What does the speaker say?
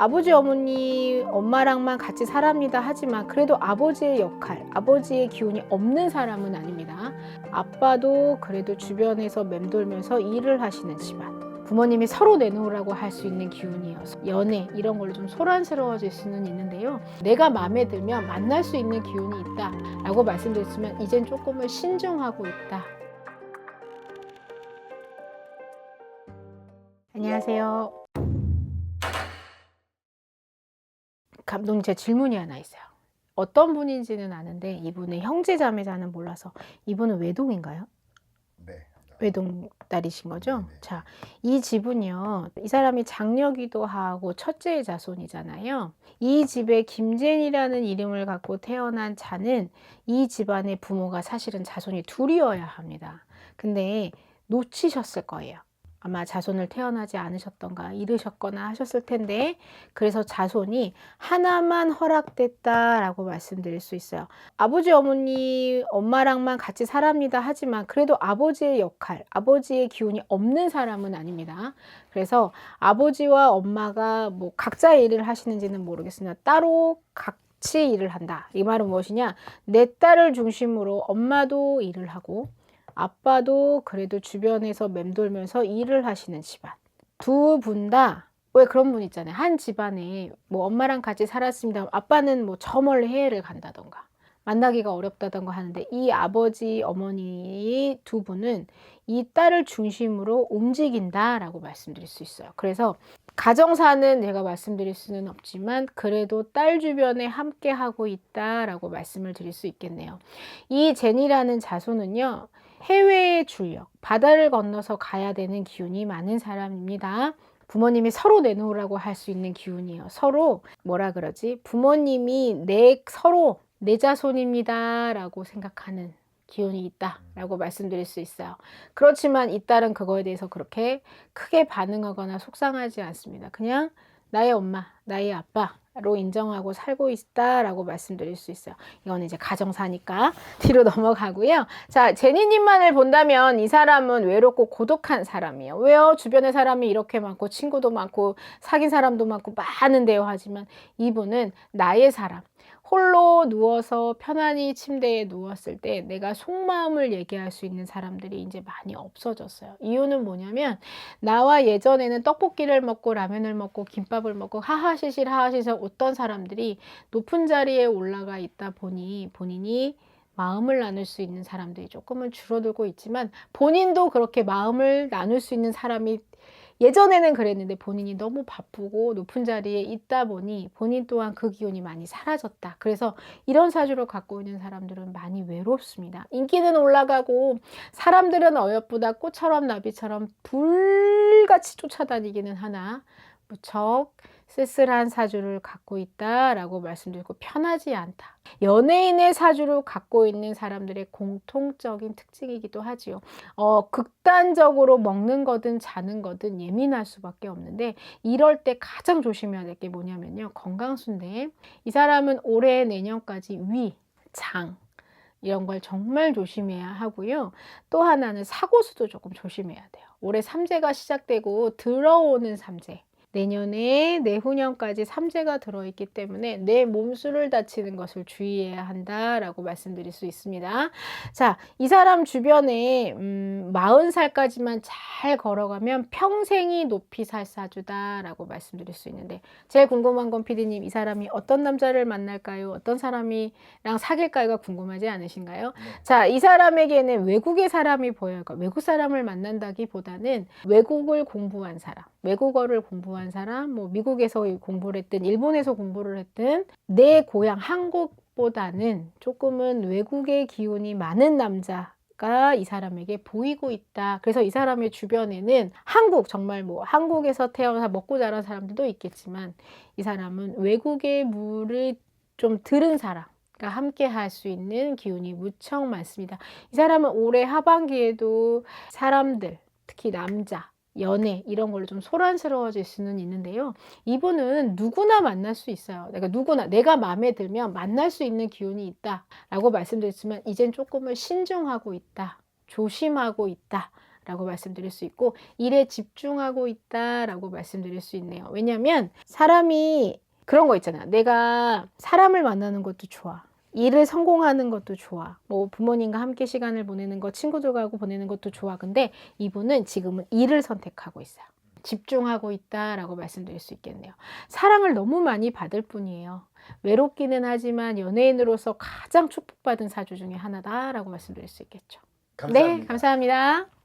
아버지 어머니 엄마랑만 같이 살합니다. 하지만 그래도 아버지의 역할 아버지의 기운이 없는 사람은 아닙니다. 아빠도 그래도 주변에서 맴돌면서 일을 하시는 집안. 부모님이 서로 내놓으라고 할 수 있는 기운이어서 연애 이런 걸로 좀 소란스러워질 수는 있는데요. 내가 마음에 들면 만날 수 있는 기운이 있다 라고 말씀드렸지만 이젠 조금은 신중하고 있다. 안녕하세요 감독님 제 질문이 하나 있어요. 어떤 분인지는 아는데 이분의 형제 자매 자는 몰라서 이분은 외동인가요? 네. 외동 딸이신 거죠? 네네. 자, 이 집은요. 이 사람이 장녀기도 하고 첫째의 자손이잖아요. 이 집에 김젠이라는 이름을 갖고 태어난 자는 이 집안의 부모가 사실은 자손이 둘이어야 합니다. 근데 놓치셨을 거예요. 아마 자손을 태어나지 않으셨던가 잃으셨거나 하셨을 텐데 그래서 자손이 하나만 허락됐다라고 말씀드릴 수 있어요. 아버지 어머니 엄마랑만 같이 살합니다 하지만 그래도 아버지의 역할 아버지의 기운이 없는 사람은 아닙니다. 그래서 아버지와 엄마가 뭐 각자의 일을 하시는지는 모르겠으나 따로 같이 일을 한다. 이 말은 무엇이냐? 내 딸을 중심으로 엄마도 일을 하고 아빠도 그래도 주변에서 맴돌면서 일을 하시는 집안. 두 분 다 왜 그런 분 있잖아요. 한 집안에 뭐 엄마랑 같이 살았습니다. 아빠는 뭐 저 멀리 해외를 간다던가 만나기가 어렵다던가 하는데 이 아버지 어머니 두 분은 이 딸을 중심으로 움직인다라고 말씀드릴 수 있어요. 그래서 가정사는 제가 말씀드릴 수는 없지만 그래도 딸 주변에 함께 하고 있다라고 말씀을 드릴 수 있겠네요. 이 제니라는 자손은요. 해외의 출력, 바다를 건너서 가야 되는 기운이 많은 사람입니다. 부모님이 서로 내놓으라고 할 수 있는 기운이에요. 서로 뭐라 그러지? 부모님이 내 서로 내 자손입니다라고 생각하는 기운이 있다라고 말씀드릴 수 있어요. 그렇지만 이 딸은 그거에 대해서 그렇게 크게 반응하거나 속상하지 않습니다. 그냥 나의 엄마, 나의 아빠로 인정하고 살고 있다라고 말씀드릴 수 있어요. 이거는 이제 가정사니까 뒤로 넘어가고요. 자, 제니님만을 본다면 이 사람은 외롭고 고독한 사람이에요. 왜요? 주변에 사람이 이렇게 많고 친구도 많고 사귄 사람도 많고 많은데요. 하지만 이분은 나의 사람. 홀로 누워서 편안히 침대에 누웠을 때 내가 속마음을 얘기할 수 있는 사람들이 이제 많이 없어졌어요. 이유는 뭐냐면 나와 예전에는 떡볶이를 먹고 라면을 먹고 김밥을 먹고 하하시실 하하시실 어떤 사람들이 높은 자리에 올라가 있다 보니 본인이 마음을 나눌 수 있는 사람들이 조금은 줄어들고 있지만 본인도 그렇게 마음을 나눌 수 있는 사람이 예전에는 그랬는데 본인이 너무 바쁘고 높은 자리에 있다 보니 본인 또한 그 기운이 많이 사라졌다. 그래서 이런 사주를 갖고 있는 사람들은 많이 외롭습니다. 인기는 올라가고 사람들은 어여쁘다 꽃처럼 나비처럼 불같이 쫓아다니기는 하나 무척 쓸쓸한 사주를 갖고 있다라고 말씀드리고 편하지 않다. 연예인의 사주를 갖고 있는 사람들의 공통적인 특징이기도 하지요. 어, 극단적으로 먹는 거든 자는 거든 예민할 수밖에 없는데 이럴 때 가장 조심해야 될 게 뭐냐면요. 건강순대. 이 사람은 올해 내년까지 위, 장, 이런 걸 정말 조심해야 하고요. 또 하나는 사고수도 조금 조심해야 돼요. 올해 삼재가 시작되고 들어오는 삼재. 내년에 내후년까지 삼재가 들어있기 때문에 내 몸수를 다치는 것을 주의해야 한다라고 말씀드릴 수 있습니다. 자, 이 사람 주변에 음, 40살까지만 잘 걸어가면 평생이 높이 살 사주다라고 말씀드릴 수 있는데 제일 궁금한 건 피디님 이 사람이 어떤 남자를 만날까요? 어떤 사람이랑 사귈까요가 궁금하지 않으신가요? 네. 자, 이 사람에게는 외국의 사람이 보여요. 그러니까 외국 사람을 만난다기보다는 외국을 공부한 사람, 외국어를 공부한 사람, 뭐 미국에서 공부를 했든 일본에서 공부를 했든 내 고향 한국보다는 조금은 외국의 기운이 많은 남자 가이 사람에게 보이고 있다. 그래서 이 사람의 주변에는 한국 정말 뭐 한국에서 태어나서 먹고 자란 사람들도 있겠지만 이 사람은 외국의 물을 좀 들은 사람 과 함께 할 수 있는 기운이 무척 많습니다. 이 사람은 올해 하반기에도 사람들, 특히 남자, 연애 이런 걸로 좀 소란스러워질 수는 있는데요. 이분은 누구나 만날 수 있어요. 내가 누구나 내가 마음에 들면 만날 수 있는 기운이 있다라고 말씀드렸지만 이젠 조금은 신중하고 있다. 조심하고 있다. 라고 말씀드릴 수 있고 일에 집중하고 있다라고 말씀드릴 수 있네요. 왜냐하면 사람이 그런 거 있잖아. 내가 사람을 만나는 것도 좋아. 일을 성공하는 것도 좋아. 뭐 부모님과 함께 시간을 보내는 것, 친구들과 하고 보내는 것도 좋아. 근데 이분은 지금은 일을 선택하고 있어요. 집중하고 있다라고 말씀드릴 수 있겠네요. 사랑을 너무 많이 받을 뿐이에요. 외롭기는 하지만 연예인으로서 가장 축복받은 사주 중에 하나다라고 말씀드릴 수 있겠죠. 감사합니다. 네, 감사합니다.